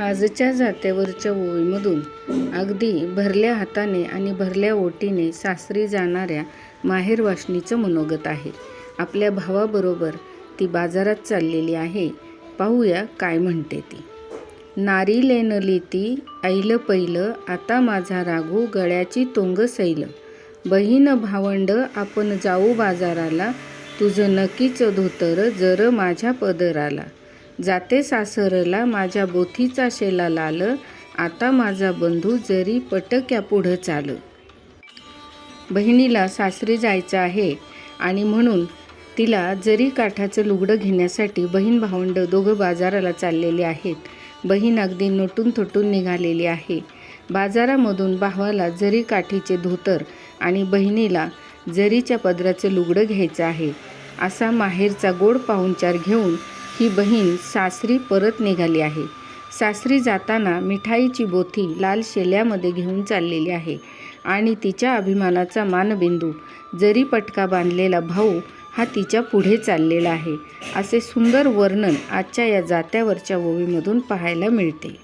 आजच्या जात्यावरच्या ओळीमधून अगदी भरल्या हाताने आणि भरल्या ओटीने सासरी जाणाऱ्या माहेरवाशिणीचं मनोगत आहे. आपल्या भावाबरोबर ती बाजारात चाललेली आहे. पाहूया काय म्हणते ती. नारी लेनली ती ऐलं पैलं आता माझा राघू गळ्याची तोंग सैल. बहीण भावंड आपण जाऊ बाजाराला तुझं नक्कीच धोतर जर माझ्या पदराला. जाते सासरला माझ्या बोथीचा शेला लाल आता माझा बंधू जरी पटक्या पुढं चाल. बहिणीला सासरी जायचं आहे आणि म्हणून तिला जरी काठाचं लुगडं घेण्यासाठी बहीण भावंड दोघं बाजाराला चाललेले आहेत. बहीण अगदी नोटून थोटून निघालेली आहे. बाजारामधून भावाला जरी काठीचे धोतर आणि बहिणीला जरीच्या पदराचं लुगडं घ्यायचं आहे असा माहेरचा गोड पाहुणचार घेऊन ही बहीण सासरी परत निघाली आहे. सासरी जाताना मिठाईची बोथी लाल शेल्यामध्ये घेऊन चाललेली आहे आणि तिच्या अभिमानाचा मानबिंदू जरी पटका बांधलेला भाऊ हा तिच्या पुढे चाललेला आहे असे सुंदर वर्णन आजच्या या जात्यावरच्या ओवीमधून पाहायला मिळते.